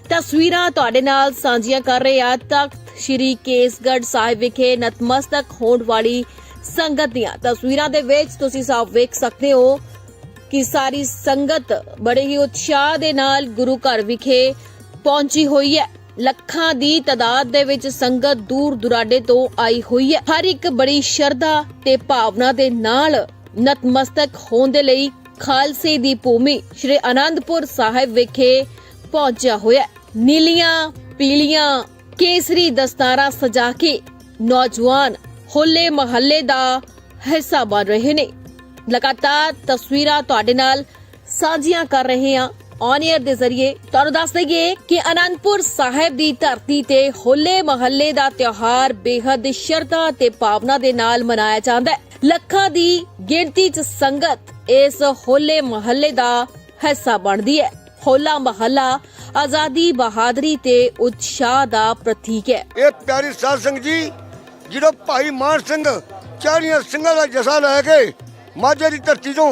ਤਸਵੀਰਾਂ ਤੁਹਾਡੇ ਨਾਲ ਸਾਂਝੀਆਂ ਕਰ ਰਹੇ ਆ ਤਖਤ ਸ੍ਰੀ ਕੇਸਗੜ੍ਹ ਸਾਹਿਬ ਵਿਖੇ ਨਤਮਸਤਕ ਹੋਣ ਵਾਲੀ ਸੰਗਤ ਦੀਆਂ ਤਸਵੀਰਾਂ ਦੇ ਵਿੱਚ ਤੁਸੀਂ ਸਾਫ਼ ਵੇਖ ਸਕਦੇ ਹੋ ਕਿ ਸਾਰੀ ਸੰਗਤ ਬੜੇ ਹੀ ਉਤਸ਼ਾਹ ਦੇ ਨਾਲ ਗੁਰੂ ਘਰ ਵਿਖੇ ਪਹੁੰਚੀ ਹੋਈ ਹੈ। ਲੱਖਾਂ ਦੀ ਤਾਦਾਦ ਦੇ ਵਿੱਚ ਸੰਗਤ ਦੂਰ ਦੁਰਾਡੇ ਤੋਂ ਆਈ ਹੋਈ ਹੈ। ਹਰ ਇੱਕ ਬੜੀ ਸ਼ਰਧਾ ਤੇ ਭਾਵਨਾ ਦੇ ਨਾਲ ਨਤਮਸਤਕ ਹੋਣ ਦੇ ਲਈ ਖਾਲਸੇ ਦੀ ਭੂਮੀ ਸ਼੍ਰੀ ਅਨੰਦਪੁਰ ਸਾਹਿਬ ਵਿਖੇ ਪਹੁੰਚਿਆ ਹੋਇਆ ਨੀਲੀਆਂ, ਪੀਲੀਆਂ ਕੇਸਰੀ ਦਸਤਾਰਾਂ ਸਜਾ ਕੇ ਨੌਜਵਾਨ ਹੋਲੇ ਮਹੱਲੇ ਦਾ ਹਿੱਸਾ ਬਣ ਰਹੇ ਨੇ। ਲਗਾਤਾਰ ਤਸਵੀਰਾਂ ਤੁਹਾਡੇ ਨਾਲ ਸਾਂਝੀਆਂ ਕਰ ਰਹੇ ਹਾਂ। ਔਨ 에ਅਰ ਦੇ ਜ਼ਰੀਏ ਤੁਹਾਨੂੰ ਦੱਸ ਦਈਏ ਕਿ ਅਨੰਦਪੁਰ ਸਾਹਿਬ ਦੀ ਧਰਤੀ ਤੇ ਹੋਲੇ ਮਹੱਲੇ ਦਾ ਤਿਉਹਾਰ ਬੇਹੱਦ ਸ਼ਰਧਾ ਤੇ ਭਾਵਨਾ ਦੇ ਨਾਲ ਮਨਾਇਆ ਜਾਂਦਾ ਹੈ। ਲੱਖਾਂ ਦੀ ਗਿਣਤੀ 'ਚ ਸੰਗਤ ਇਸ ਹੋਲੇ ਮਹੱਲੇ ਦਾ ਹਿੱਸਾ ਬਣਦੀ ਹੈ। ਹੋਲਾ ਮਹੱਲਾ ਆਜ਼ਾਦੀ ਬਹਾਦਰੀ ਤੇ ਉਤਸ਼ਾਹ ਦਾ ਪ੍ਰਤੀਕ ਹੈ। ਇਹ ਪਿਆਰੀ ਸਾਧ ਸੰਗਤ ਜੀ ਜਦੋਂ ਭਾਈ ਮਾਨ ਸਿੰਘ ਚਾਰੀਆਂ ਸਿੰਘਾਂ ਦਾ ਜਸਾ ਲੈ ਕੇ ਮਾਝੇ ਦੀ ਧਰਤੀ ਤੋਂ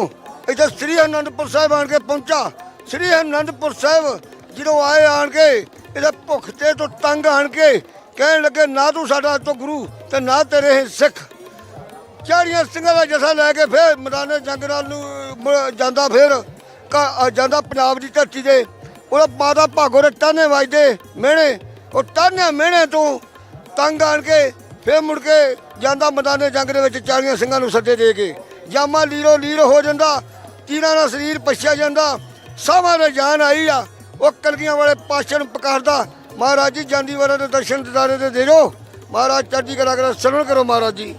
ਇੱਥੇ ਸ੍ਰੀ ਅਨੰਦਪੁਰ ਸਾਹਿਬ ਆਣ ਕੇ ਪਹੁੰਚਾ। ਸ੍ਰੀ ਅਨੰਦਪੁਰ ਸਾਹਿਬ ਜਦੋਂ ਆਏ ਆਣ ਕੇ, ਇਹਦੇ ਭੁੱਖ ਤੇ ਤੋਂ ਤੰਗ ਆਣ ਕੇ ਕਹਿਣ ਲੱਗੇ, ਨਾ ਤੂੰ ਸਾਡਾ ਤੋਂ ਗੁਰੂ ਤੇ ਨਾ ਤੇਰੇ ਸਿੱਖ। ਚਾਰੀਆਂ ਸਿੰਘਾਂ ਦਾ ਜਸਾ ਲੈ ਕੇ ਫਿਰ ਮੈਦਾਨੇ ਜੰਗ ਨਾਲ ਨੂੰ ਜਾਂਦਾ ਫੇਰ। ਜਾਂਦਾ ਪੰਜਾਬ ਦੀ ਧਰਤੀ ਤੇ। ਉਹਦਾ ਮਾਤਾ ਭਾਗੋ ਦੇ ਤਾਨੇ ਵੱਜਦੇ ਮਿਹਣੇ। ਉਹ ਤਾਨੇ ਮਿਹਣੇ ਤੋਂ ਤੰਗ ਆਣ ਕੇ ਫਿਰ ਮੁੜ ਕੇ ਜਾਂਦਾ ਮੈਦਾਨੇ ਜੰਗ ਦੇ ਵਿੱਚ ਚਾਰੀਆਂ ਸਿੰਘਾਂ ਨੂੰ ਸੱਦੇ ਦੇ ਕੇ। ਜਾਮਾ ਲੀਰੋ ਲੀਰ ਹੋ ਜਾਂਦਾ, ਤੀਰਾਂ ਦਾ ਸਰੀਰ ਪਛਿਆ ਜਾਂਦਾ, ਸਾਵਾਂ ਦੇ ਜਾਨ ਆਈ ਆ। ਉਹ ਕਲਗੀਆਂ ਵਾਲੇ ਪਾਸ਼ਾ ਨੂੰ ਪੁਕਾਰਦਾ, ਮਹਾਰਾਜ ਜੀ, ਜਾਂਦੀ ਵਾਰਾਂ ਦੇ ਦਰਸ਼ਨ ਦਿਦਾਰੇ ਦੇ ਦੇ ਜੋ ਮਹਾਰਾਜ ਚੜ੍ਹਦੀ ਕਲਾ ਕਰੋ ਸਰਵਣ ਕਰੋ ਮਹਾਰਾਜ ਜੀ।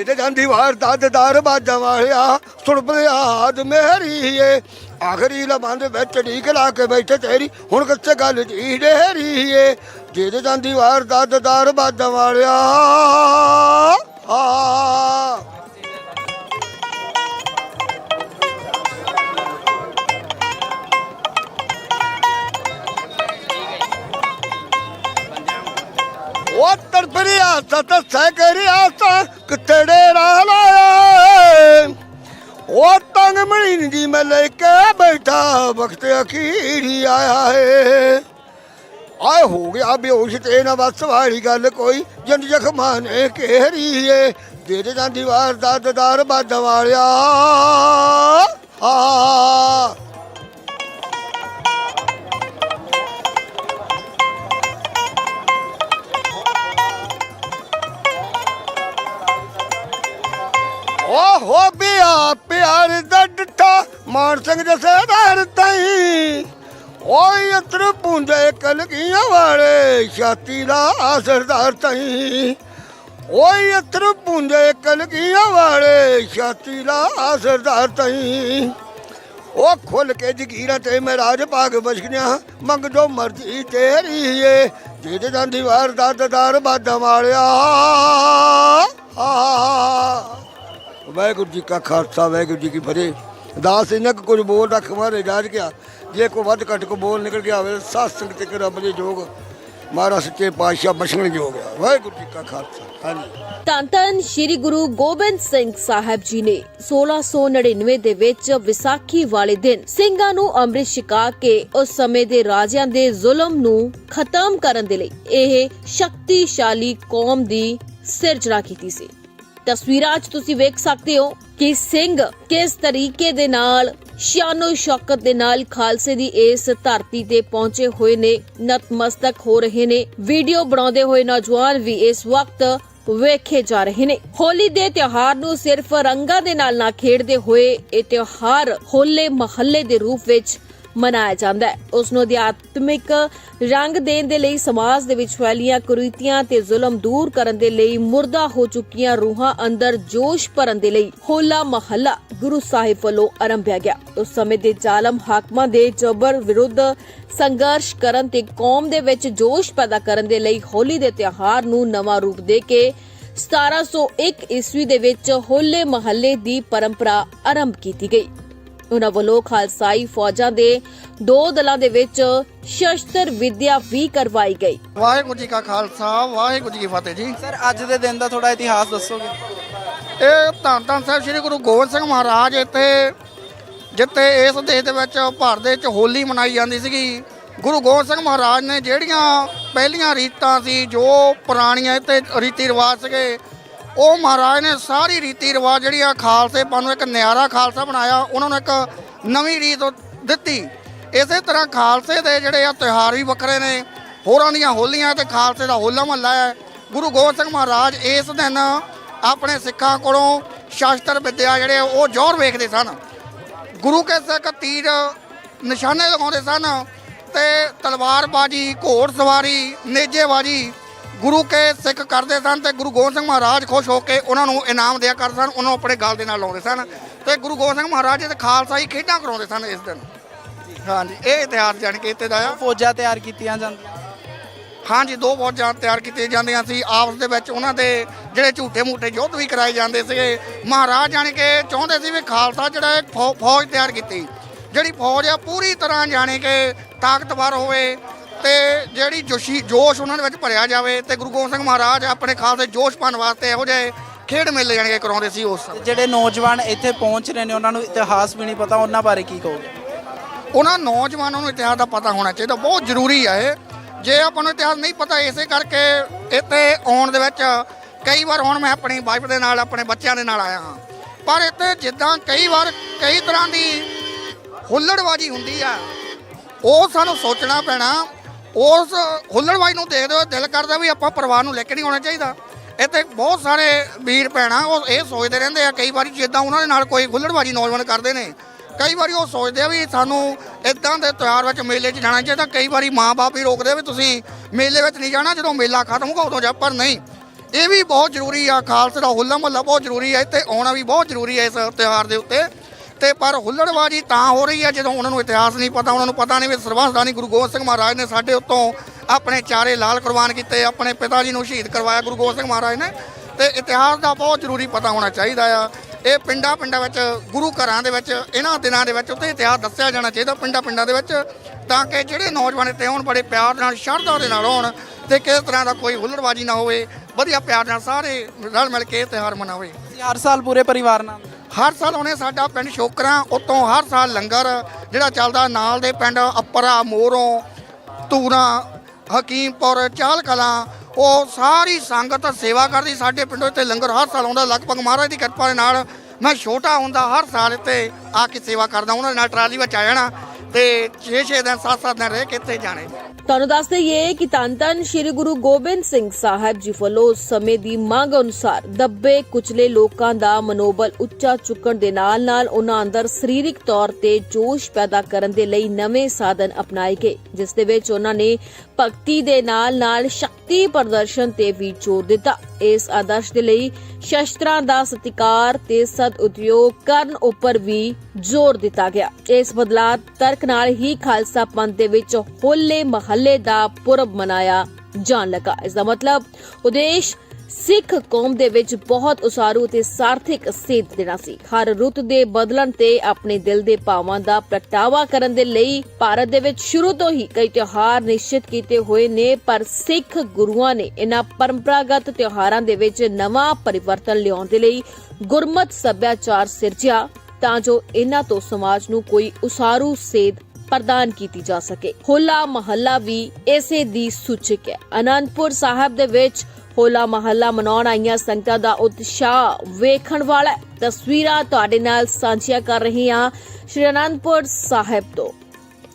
ਉਹ ਦੇ ਜਾਂਦੀ ਵਾਰ ਦਾਦਦਾਰ ਬਾਜਾਂ ਵਾਲਿਆ, ਸੁਣ ਬਲਿਆਦ ਮੇਰੀ ਏ। ਆਖਰੀ ਲਬਾਂ ਵਿੱਚ ਢੀਕ ਲਾ ਕੇ ਬੈਠੇ ਤੇਰੀ, ਹੁਣ ਕਿੱਥੇ ਗੱਲ ਜੀ ਢੇਰੀ ਏ। ਦੇ ਜਾਂਦੀ ਵਾਰ ਦਾਦਦਾਰ ਬਾਜਾਂ ਵਾਲਿਆ ਆ ਉਹ ਤੜਫਰਿਆ ਸਤ ਸੈਕਰਿਆ ਸਾ ਕਿਤੇ ਡੇਰਾ ਲਾਇਆ ਉਹ ਤੰਗ ਮਣੀ ਜੀ ਮੈਂ ਲੈ ਕੇ ਬੈਠਾ, ਵਕਤ ਅਖੀਰੀ ਆਇਆ ਏ। ਆਏ ਹੋ ਗਿਆ ਬੇਹੋਸ਼ ਤੇ ਨਾ ਬਸ ਵਾਲੀ ਗੱਲ ਕੋਈ ਜੰਦ ਜ਼ਖਮਾਂ ਨੇ ਘੇਰੀ ਏ। ਦੇ ਦੇ ਜਾਂਦੀ ਵਾਰ ਦਾ ਦਦਾਰ ਬਾਦ ਵਾਲਿਆ। ਮਾਨ ਸਿੰਘ ਜਸੇਦਾਰ ਤਈ। ਓਏ ਅਤਰ ਪੁੰਦੇ ਕਲਗੀਆਂ ਵਾਲੇ, ਛਾਤੀ ਦਾ ਸਰਦਾਰ ਤਈ। ਓਏ ਅਤਰ ਪੁੰਦੇ ਕਲਗੀਆਂ ਵਾਲੇ, ਛਾਤੀ ਦਾ ਸਰਦਾਰ ਤਈ। ਉਹ ਖੁੱਲ ਕੇ ਜਗੀਰਾਂ ਤੇ ਮੈਂ ਰਾਜ ਭਾਗ ਬਸਗਿਆ ਮੰਗ ਜੋ ਮਰਜ਼ੀ ਤੇਰੀ ਏ ਦੇ ਦੇ ਜਾਂਦੀ ਵਾਰ ਦਾ ਦਦਾਰ ਬਾਦਾਂ ਵਾਲਿਆ। ਵਾਹਿਗੁਰੂ ਜੀ ਕਾ ਖਾਲਸਾ, ਵਾਹਿਗੁਰੂ ਜੀ ਕੀ ਫਤਿਹ। ਦਾਸ ਇਹਨਾਂ ਕੁ ਕੁਝ ਬੋਲ ਰੱਖ ਮਾਰੇ ਜਾਜ ਗਿਆ। ਜੇ ਕੋ ਵੱਧ ਘੱਟ ਕੋ ਬੋਲ ਨਿਕਲ ਗਿਆ ਹੋਵੇ, ਸਾਧ ਸੰਗਤ ਤੇ ਰੱਬ ਦੇ ਜੋਗ ਮਹਾਰਾ ਸੱਚੇ ਪਾਤਸ਼ਾਹ ਬਖਸ਼ਣ ਜੋਗ ਆ। ਵਾਹਿਗੁਰੂ ਜੀ ਕਾ ਖਾਲਸਾ। ਹਾਂਜੀ। ਧੰਨ ਸ੍ਰੀ ਗੁਰੂ ਗੋਬਿੰਦ ਸਿੰਘ ਸਾਹਿਬ ਜੀ ਨੇ 1699 ਦੇ ਵਿੱਚ ਵਿਸਾਖੀ ਵਾਲੇ ਦਿਨ ਸਿੰਘਾਂ ਨੂੰ ਅੰਮ੍ਰਿਤ ਛਕਾ ਕੇ ਉਸ ਸਮੇਂ ਦੇ ਰਾਜਿਆਂ ਦੇ ਜ਼ੁਲਮ ਨੂੰ ਖਤਮ ਕਰਨ ਦੇ ਲਈ ਇਹ ਸ਼ਕਤੀਸ਼ਾਲੀ ਕੌਮ ਦੀ ਸਿਰਜਣਾ ਕੀਤੀ ਸੀ। ਤਸਵੀਰਾਂ 'ਚ ਤੁਸੀਂ ਵੇਖ ਸਕਦੇ ਹੋ ਕਿ ਸਿੰਘ ਕਿਸ ਤਰੀਕੇ ਦੇ ਨਾਲ, ਸ਼ਾਨੋ ਸ਼ੌਕਤ ਦੇ ਨਾਲ ਖਾਲਸੇ ਦੀ ਇਸ ਧਰਤੀ ਤੇ ਪਹੁੰਚੇ ਹੋਏ ਨੇ, ਨਤਮਸਤਕ ਹੋ ਰਹੇ ਨੇ। ਵੀਡੀਓ ਬਣਾਉਂਦੇ ਹੋਏ ਨੌਜਵਾਨ ਵੀ ਇਸ ਵਕਤ ਵੇਖੇ ਜਾ ਰਹੇ ਨੇ। ਹੋਲੀ ਦੇ ਤਿਉਹਾਰ ਨੂੰ ਸਿਰਫ ਰੰਗਾਂ ਦੇ ਨਾਲ ਨਾ ਖੇਡਦੇ ਹੋਏ, ਇਹ ਤਿਉਹਾਰ ਹੋਲੇ ਮਹੱਲੇ ਦੇ ਰੂਪ ਵਿੱਚ ਮਨਾਇਆ ਜਾਂਦਾ ਹੈ। ਉਸ ਨੂੰ ਅਧਿਆਤਮਿਕ ਰੰਗ ਦੇਣ ਦੇ ਲਈ ਸਮਾਜ ਦੇ ਵਿੱਚ ਫੈਲੀਆਂ ਕੁਰੀਤੀਆਂ ਤੇ ਜ਼ੁਲਮ ਦੂਰ ਕਰਨ ਦੇ ਲਈ ਮੁਰਦਾ ਹੋ ਚੁੱਕੀਆਂ ਰੂਹਾਂ ਅੰਦਰ ਜੋਸ਼ ਭਰਨ ਦੇ ਲਈ ਹੋਲਾ ਮਹੱਲਾ ਗੁਰੂ ਸਾਹਿਬ ਵੱਲੋਂ ਆਰੰਭਿਆ ਗਿਆ। ਉਸ ਸਮੇਂ ਦੇ ਜ਼ਾਲਮ ਹਾਕਮਾਂ ਦੇ ਜਬਰ ਵਿਰੁੱਧ ਸੰਘਰਸ਼ ਕਰਨ ਤੇ ਕੌਮ ਦੇ ਵਿੱਚ ਜੋਸ਼ ਪੈਦਾ ਕਰਨ ਦੇ ਲਈ ਹੋਲੀ ਦੇ ਤਿਉਹਾਰ ਨੂੰ ਨਵਾਂ ਰੂਪ ਦੇ ਕੇ 1701 ਈਸਵੀ ਦੇ ਵਿੱਚ ਹੋਲੇ ਮਹੱਲੇ ਦੀ ਪਰੰਪਰਾ ਆਰੰਭ ਕੀਤੀ ਗਈ। ਉਹਨਾਂ ਵੱਲੋਂ ਖਾਲਸਾਈ ਫੌਜਾਂ ਦੇ ਦੋ ਦਲਾਂ ਦੇ ਵਿੱਚ ਸ਼ਸਤਰ ਵਿਦਿਆ ਵੀ ਕਰਵਾਈ ਗਈ। ਵਾਹਿਗੁਰੂ ਜੀ ਕਾ ਖਾਲਸਾ ਵਾਹਿਗੁਰੂ ਜੀ ਕੀ ਫਤਿਹ ਜੀ। ਸਰ ਅੱਜ ਦੇ ਦਿਨ ਦਾ ਥੋੜਾ ਇਤਿਹਾਸ ਦੱਸੋਗੇ? ਇਹ ਧੰਨ ਧੰਨ ਸਾਹਿਬ ਸ੍ਰੀ ਗੁਰੂ ਗੋਬਿੰਦ ਸਿੰਘ ਮਹਾਰਾਜ ਇੱਥੇ ਜਿੱਥੇ ਇਸ ਦੇਸ਼ ਦੇ ਵਿੱਚ ਭਾਰਤ ਦੇ ਵਿੱਚ ਹੋਲੀ ਮਨਾਈ ਜਾਂਦੀ ਸੀਗੀ। ਗੁਰੂ ਗੋਬਿੰਦ ਸਿੰਘ ਮਹਾਰਾਜ ਨੇ ਜਿਹੜੀਆਂ ਪਹਿਲੀਆਂ ਰੀਤਾਂ ਸੀ ਜੋ ਪੁਰਾਣੀਆਂ ਇੱਥੇ ਰੀਤੀ ਰਿਵਾਜ ਸੀਗੇ ਉਹ ਮਹਾਰਾਜ ਨੇ ਸਾਰੀ ਰੀਤੀ ਰਿਵਾਜ ਜਿਹੜੀ ਆ ਖਾਲਸੇ ਪਨ ਨੂੰ ਇੱਕ ਨਿਆਰਾ ਖਾਲਸਾ ਬਣਾਇਆ, ਉਹਨਾਂ ਨੂੰ ਇੱਕ ਨਵੀਂ ਰੀਤ ਦਿੱਤੀ। ਇਸੇ ਤਰ੍ਹਾਂ ਖਾਲਸੇ ਦੇ ਜਿਹੜੇ ਆ ਤਿਉਹਾਰ ਵੀ ਵੱਖਰੇ ਨੇ, ਹੋਰਾਂ ਦੀਆਂ ਹੋਲੀਆਂ ਤੇ ਖਾਲਸੇ ਦਾ ਹੋਲਾ ਮਹੱਲਾ ਹੈ। ਗੁਰੂ ਗੋਬਿੰਦ ਸਿੰਘ ਮਹਾਰਾਜ ਇਸ ਦਿਨ ਆਪਣੇ ਸਿੱਖਾਂ ਕੋਲੋਂ ਸ਼ਾਸਤਰ ਵਿੱਦਿਆ ਜਿਹੜੇ ਉਹ ਜ਼ੋਰ ਵੇਖਦੇ ਸਨ। ਗੁਰੂ ਕੇ ਸਿੱਖ ਤੀਰ ਨਿਸ਼ਾਨੇ ਲਗਾਉਂਦੇ ਸਨ ਤੇ ਤਲਵਾਰਬਾਜੀ, ਘੋੜ ਸਵਾਰੀ, ਨੇਜੇਬਾਜੀ ਗੁਰੂ ਕੇ ਸਿੱਖ ਕਰਦੇ ਸਨ ਤੇ ਗੁਰੂ ਗੋਬਿੰਦ ਸਿੰਘ ਮਹਾਰਾਜ ਖੁਸ਼ ਹੋ ਕੇ ਉਹਨਾਂ ਨੂੰ ਇਨਾਮ ਦਿਆ ਕਰਦੇ ਸਨ ਉਹਨਾਂ ਨੂੰ ਆਪਣੇ ਗਲ ਦੇ ਨਾਲ ਲਾਉਂਦੇ ਸਨ ਤੇ ਗੁਰੂ ਗੋਬਿੰਦ ਸਿੰਘ ਮਹਾਰਾਜ ਤੇ ਖਾਲਸਾਈ ਖੇਡਾਂ ਕਰਾਉਂਦੇ ਸਨ ਇਸ ਦਿਨ। ਹਾਂਜੀ ਇਹ ਇਤਿਹਾਸ ਜਾਣ ਕੇ ਇੱਥੇ ਦਾ ਆ। ਫੌਜਾਂ ਤਿਆਰ ਕੀਤੀਆਂ ਜਾਂਦੀਆਂ। ਹਾਂਜੀ ਦੋ ਫੌਜਾਂ ਤਿਆਰ ਕੀਤੀਆਂ ਜਾਂਦੀਆਂ ਸੀ। ਆਪਸ ਦੇ ਵਿੱਚ ਉਹਨਾਂ ਦੇ ਜਿਹੜੇ ਝੂਠੇ ਮੂਠੇ ਯੁੱਧ ਵੀ ਕਰਾਏ ਜਾਂਦੇ ਸੀਗੇ। ਮਹਾਰਾਜ ਜਾਣ ਕੇ ਚਾਹੁੰਦੇ ਸੀ ਵੀ ਖਾਲਸਾ ਜਿਹੜਾ ਇੱਕ ਫੌ- ਫੌਜ ਤਿਆਰ ਕੀਤੀ। ਜਿਹੜੀ ਫੌਜ ਆ ਪੂਰੀ ਤਰ੍ਹਾਂ ਜਾਣੇ ਕਿ ਤਾਕਤਵਰ ਹੋਵੇ। ਤੇ ਜਿਹੜੀ ਜੋਸ਼ੀ ਜੋਸ਼ ਉਹਨਾਂ ਦੇ ਵਿੱਚ ਭਰਿਆ ਜਾਵੇ ਤੇ ਗੁਰੂ ਗੋਬਿੰਦ ਸਿੰਘ ਮਹਾਰਾਜ ਆਪਣੇ ਖਾਲਸੇ ਜੋਸ਼ ਪਾਉਣ ਵਾਸਤੇ ਇਹੋ ਜਿਹੇ ਖੇਡ ਮੇਲੇ ਜਾਣੇ ਕਿ ਕਰਾਉਂਦੇ ਸੀ ਉਸ ਸਮੇਂ। ਜਿਹੜੇ ਨੌਜਵਾਨ ਇੱਥੇ ਪਹੁੰਚ ਰਹੇ ਨੇ ਉਹਨਾਂ ਨੂੰ ਇਤਿਹਾਸ ਵੀ ਨਹੀਂ ਪਤਾ ਉਹਨਾਂ ਬਾਰੇ ਕੀ ਕਹੋਗੇ? ਉਹਨਾਂ ਨੌਜਵਾਨਾਂ ਨੂੰ ਇਤਿਹਾਸ ਦਾ ਪਤਾ ਹੋਣਾ ਚਾਹੀਦਾ ਬਹੁਤ ਜ਼ਰੂਰੀ ਹੈ ਇਹ। ਜੇ ਆਪਾਂ ਨੂੰ ਇਤਿਹਾਸ ਨਹੀਂ ਪਤਾ ਇਸੇ ਕਰਕੇ ਇੱਥੇ ਆਉਣ ਦੇ ਵਿੱਚ ਕਈ ਵਾਰ ਹੁਣ ਮੈਂ ਆਪਣੀ ਵਾਈਫ ਦੇ ਨਾਲ ਆਪਣੇ ਬੱਚਿਆਂ ਦੇ ਨਾਲ ਆਇਆ ਹਾਂ। ਪਰ ਇੱਥੇ ਜਿੱਦਾਂ ਕਈ ਵਾਰ ਕਈ ਤਰ੍ਹਾਂ ਦੀ ਹੁੱਲੜਬਾਜੀ ਹੁੰਦੀ ਆ ਉਹ ਸਾਨੂੰ ਸੋਚਣਾ ਪੈਣਾ ਉਸ ਹੁੱਲੜਬਾਜੀ ਨੂੰ ਦੇਖਦੇ ਹੋਏ ਦਿਲ ਕਰਦਾ ਵੀ ਆਪਾਂ ਪਰਿਵਾਰ ਨੂੰ ਲੈ ਕੇ ਨਹੀਂ ਆਉਣਾ ਚਾਹੀਦਾ। ਇੱਥੇ ਬਹੁਤ ਸਾਰੇ ਵੀਰ ਭੈਣਾਂ ਉਹ ਇਹ ਸੋਚਦੇ ਰਹਿੰਦੇ ਆ, ਕਈ ਵਾਰੀ ਜਿੱਦਾਂ ਉਹਨਾਂ ਦੇ ਨਾਲ ਕੋਈ ਹੁੱਲੜਬਾਜੀ ਨੌਜਵਾਨ ਕਰਦੇ ਨੇ, ਕਈ ਵਾਰੀ ਉਹ ਸੋਚਦੇ ਆ ਵੀ ਸਾਨੂੰ ਇਦਾਂ ਦੇ ਤਿਉਹਾਰ ਵਿੱਚ ਮੇਲੇ 'ਚ ਜਾਣਾ ਚਾਹੀਦਾ ਕਈ ਵਾਰੀ ਮਾਪੇ ਵੀ ਰੋਕਦੇ ਵੀ ਤੁਸੀਂ ਮੇਲੇ ਵਿੱਚ ਨਹੀਂ ਜਾਣਾ, ਜਦੋਂ ਮੇਲਾ ਖਤਮ ਹੋਊਗਾ ਉਦੋਂ ਜਾ, ਪਰ ਨਹੀਂ। ਇਹ ਵੀ ਬਹੁਤ ਜ਼ਰੂਰੀ ਆ, ਖਾਲਸਾ ਦਾ ਹੁੱਲਾ ਮਹੱਲਾ ਬਹੁਤ ਜ਼ਰੂਰੀ ਆ, ਇੱਥੇ ਆਉਣਾ ਵੀ ਬਹੁਤ ਜ਼ਰੂਰੀ ਹੈ ਇਸ ਤਿਉਹਾਰ ਦੇ ਉੱਤੇ। ਤੇ ਪਰ ਹੁੱਲੜਬਾਜੀ ਤਾਂ ਹੋ ਰਹੀ ਹੈ ਜਦੋਂ ਉਹਨਾਂ ਨੂੰ ਇਤਿਹਾਸ ਨਹੀਂ ਪਤਾ, ਉਹਨਾਂ ਨੂੰ ਪਤਾ ਨਹੀਂ ਵੀ ਸਰਬੰਸਦਾਨੀ ਗੁਰੂ ਗੋਬਿੰਦ ਸਿੰਘ ਮਹਾਰਾਜ ਨੇ ਸਾਡੇ ਉੱਤੋਂ ਆਪਣੇ ਚਾਰੇ ਲਾਲ ਕੁਰਬਾਨ ਕੀਤੇ, ਆਪਣੇ ਪਿਤਾ ਜੀ ਨੂੰ ਸ਼ਹੀਦ ਕਰਵਾਇਆ ਗੁਰੂ ਗੋਬਿੰਦ ਸਿੰਘ ਮਹਾਰਾਜ ਨੇ। ਤੇ ਇਤਿਹਾਸ ਦਾ ਬਹੁਤ ਜ਼ਰੂਰੀ ਪਤਾ ਹੋਣਾ ਚਾਹੀਦਾ ਆ। ਇਹ ਪਿੰਡਾਂ ਪਿੰਡਾਂ ਵਿੱਚ, ਗੁਰੂ ਘਰਾਂ ਦੇ ਵਿੱਚ, ਇਹਨਾਂ ਦਿਨਾਂ ਦੇ ਵਿੱਚ ਉਹਦੇ ਇਤਿਹਾਸ ਦੱਸਿਆ ਜਾਣਾ ਚਾਹੀਦਾ ਪਿੰਡਾਂ ਪਿੰਡਾਂ ਦੇ ਵਿੱਚ, ਤਾਂ ਕਿ ਜਿਹੜੇ ਨੌਜਵਾਨ ਇੱਥੇ ਆਉਣ, ਬੜੇ ਪਿਆਰ ਨਾਲ, ਸ਼ਰਧਾ ਦੇ ਨਾਲ ਆਉਣ ਤੇ ਕਿਸੇ ਤਰ੍ਹਾਂ ਦਾ ਕੋਈ ਹੁੱਲੜਬਾਜੀ ਨਾ ਹੋਵੇ, ਵਧੀਆ ਪਿਆਰ ਨਾਲ ਸਾਰੇ ਰਲ ਮਿਲ ਕੇ ਇਹ ਤਿਉਹਾਰ ਮਨਾਵੇ। ਅਸੀਂ ਹਰ ਸਾਲ ਪੂਰੇ ਪਰਿਵਾਰ ਨਾਲ। ਹਰ ਸਾਲ ਉਹਨੇ ਸਾਡਾ ਪਿੰਡ ਸ਼ੋਕਰਾਂ, ਉਤੋਂ ਹਰ ਸਾਲ ਲੰਗਰ ਜਿਹੜਾ ਚੱਲਦਾ ਨਾਲ ਦੇ ਪਿੰਡ ਅੱਪਰਾ, ਮੋਰੋਂ, ਤੂਰਾ, ਹਕੀਮਪੁਰ ਚਾਲ ਕਲਾਂ ਉਹ ਸਾਰੀ ਸੰਗਤ ਸੇਵਾ ਕਰਦੀ। ਸਾਡੇ ਪਿੰਡੋਂ ਇੱਥੇ ਲੰਗਰ ਹਰ ਸਾਲ ਆਉਂਦਾ। ਲਗਭਗ ਮਹਾਰਾਜ ਦੀ ਕਿਰਪਾ ਦੇ ਨਾਲ ਮੈਂ ਛੋਟਾ ਹੁੰਦਾ, ਹਰ ਸਾਲ ਇੱਥੇ ਆ ਕੇ ਸੇਵਾ ਕਰਦਾ। ਉਹਨਾਂ ਨਾਲ ਟਰਾਲੀ ਵਿੱਚ ਆ ਜਾਣਾ। ਤੇ 6-6 ਦਿਨ 7-7 ਦਿਨ ਰਹਿ ਕੇ ਇੱਥੇ ਜਾਣੇ। ਤੁਹਾਨੂੰ ਦੱਸ ਦਈਏ ਕਿ ਧੰਨ ਸ੍ਰੀ ਗੁਰੂ ਗੋਬਿੰਦ ਸਿੰਘ ਸਾਹਿਬ ਜੀ ਵੱਲੋਂ ਸਮੇਂ ਦੀ ਮੰਗ ਅਨੁਸਾਰ ਦੱਬੇ ਕੁਚਲੇ ਲੋਕਾਂ ਦਾ ਮਨੋਬਲ ਉੱਚਾ ਚੁੱਕਣ ਦੇ ਨਾਲ ਨਾਲ ਉਹਨਾਂ ਅੰਦਰ ਸਰੀਰਕ ਤੌਰ ਤੇ ਜੋਸ਼ ਪੈਦਾ ਕਰਨ ਦੇ ਲਈ ਨਵੇਂ ਸਾਧਨ ਅਪਣਾਏ ਗਏ, ਜਿਸ ਦੇ ਵਿੱਚ ਉਹਨਾਂ ਨੇ ਭਗਤੀ ਦੇ ਨਾਲ ਨਾਲ ਸ਼ਕਤੀ ਪ੍ਰਦਰਸ਼ਨ ਤੇ ਵੀ ਜ਼ੋਰ ਦਿੱਤਾ। ਇਸ ਆਦਰਸ਼ ਦੇ ਲਈ ਸ਼ਸਤਰਾਂ ਦਾ ਸਤਿਕਾਰ ਤੇ ਸਦ ਉਦਯੋਗ ਕਰਨ ਉੱਪਰ ਵੀ ਜ਼ੋਰ ਦਿੱਤਾ ਗਿਆ। ਇਸ ਬਦਲਾਅ ਤਰਕ ਨਾਲ ਹੀ ਖਾਲਸਾ ਪੰਥ ਦੇ ਵਿੱਚ ਹੋਲੇ ਮਹੱਲੇ ਦਾ ਪੁਰਬ ਮਨਾਇਆ ਜਾਣ ਲੱਗਾ। ਇਸ ਦਾ ਮਤਲਬ ਉਦੇਸ਼ ਸਿੱਖ ਕੌਮ ਦੇ ਵਿੱਚ ਬਹੁਤ ਉਸਾਰੂ ਤੇ ਸਾਰਥਿਕ ਸੇਧ ਦੇਣਾ ਸੀ। ਹਰ ਰੁੱਤ ਦੇ ਬਦਲਣ ਤੇ ਆਪਣੇ ਦਿਲ ਦੇ ਭਾਵਾਂ ਦਾ ਪ੍ਰਗਟਾਵਾ ਕਰਨ ਦੇ ਲਈ ਭਾਰਤ ਦੇ ਵਿੱਚ ਸ਼ੁਰੂ ਤੋਂ ਹੀ ਕਈ ਤਿਉਹਾਰ ਨਿਸ਼ਚਿਤ ਕੀਤੇ ਹੋਏ ਨੇ, ਪਰ ਸਿੱਖ ਗੁਰੂਆਂ ਨੇ ਇਹਨਾਂ ਪਰੰਪਰਾਗਤ ਤਿਉਹਾਰਾਂ ਦੇ ਵਿੱਚ ਨਵਾਂ ਪਰਿਵਰਤਨ ਲਿਆਉਣ ਦੇ ਲਈ ਗੁਰਮਤ ਸੱਭਿਆਚਾਰ ਸਿਰਜਿਆ। ਤਾਂ ਜੋ ਇਹਨਾਂ ਤੋਂ ਸਮਾਜ ਨੂੰ ਕੋਈ ਉਸਾਰੂ ਸੇਧ ਪ੍ਰਦਾਨ ਕੀਤੀ ਜਾ ਸਕੇ। ਹੋਲਾ ਮਹੱਲਾ ਵੀ ਇਸੇ ਦੀ ਸੂਚਕ ਹੈ। ਅਨੰਦਪੁਰ ਸਾਹਿਬ ਦੇ ਵਿੱਚ ਹੋਲਾ ਮਹੱਲਾ ਮਨਾਉਣ ਆਈਆਂ ਸੰਗਤਾਂ ਦਾ ਉਤਸ਼ਾਹ ਵੇਖਣ ਵਾਲਾ ਤਸਵੀਰਾਂ ਤੁਹਾਡੇ ਨਾਲ ਸਾਂਝੀਆਂ ਕਰ ਰਹੀ ਹਾਂ ਸ਼੍ਰੀ ਅਨੰਦਪੁਰ ਸਾਹਿਬ ਤੋਂ।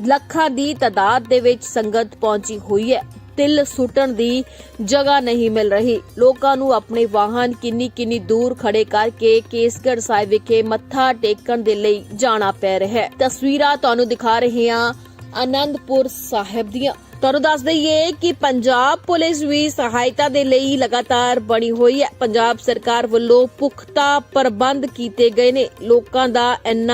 ਲੱਖਾਂ ਦੀ ਤਾਦਾਦ ਦੇ ਵਿੱਚ ਸੰਗਤ ਪਹੁੰਚੀ ਹੋਈ ਹੈ। ਤਿਲ ਸੁੱਟਣ ਦੀ ਜਗ੍ਹਾ ਨਹੀਂ ਮਿਲ ਰਹੀ। ਲੋਕਾਂ ਨੂੰ ਆਪਣੇ ਵਾਹਨ ਕਿੰਨੀ ਕਿੰਨੀ ਦੂਰ ਖੜੇ ਕਰਕੇ ਕੇਸਗੜ ਸਾਹਿਬ ਵਿਖੇ ਮੱਥਾ ਟੇਕਣ ਦੇ ਲਈ ਜਾਣਾ ਪੈ ਰਿਹਾ ਹੈ। ਤਸਵੀਰਾਂ ਤੁਹਾਨੂੰ ਦਿਖਾ ਰਹੇ ਹਾਂ ਆਨੰਦਪੁਰ ਸਾਹਿਬ ਦੀਆਂ। ਤੁਹਾਨੂੰ ਦੱਸ ਦਈਏ ਕਿ ਪੰਜਾਬ ਪੁਲਿਸ ਵੀ ਸਹਾਇਤਾ ਦੇ ਲਈ ਲਗਾਤਾਰ ਬਣੀ ਹੋਈ ਹੈ। ਪੰਜਾਬ ਸਰਕਾਰ ਵੱਲੋਂ ਪੁਖਤਾ ਪ੍ਰਬੰਧ ਕੀਤੇ ਗਏ ਨੇ। ਲੋਕਾਂ ਦਾ ਇੰਨਾ